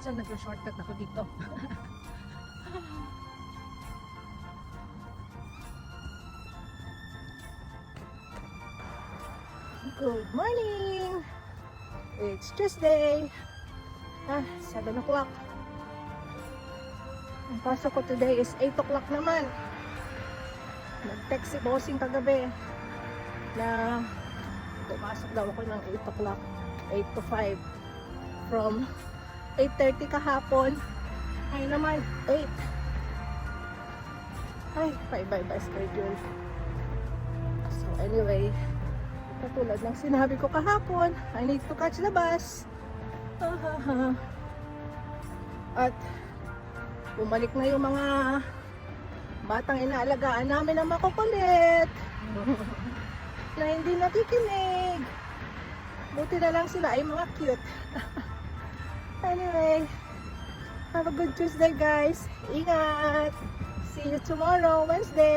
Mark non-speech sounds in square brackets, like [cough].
Minsan nag-shortcut ako dito. [laughs] Good morning! It's Tuesday. Ah, 7 o'clock. Ang pasok ko today is 8 o'clock naman. Nag-text si bossing kagabi na pumasok daw ako ng 8 o'clock. 8 to 5. From 8.30 kahapon. Ay naman, 8. Ay, bye schedule. So anyway, katulad ng sinabi ko kahapon, I need to catch the bus. At bumalik na yung mga batang inaalagaan namin na makukulit. [laughs] na hindi nakikinig. Buti na lang sila ay mga cute. [laughs] anyway, have a good Tuesday guys. Ingat! See you tomorrow, Wednesday.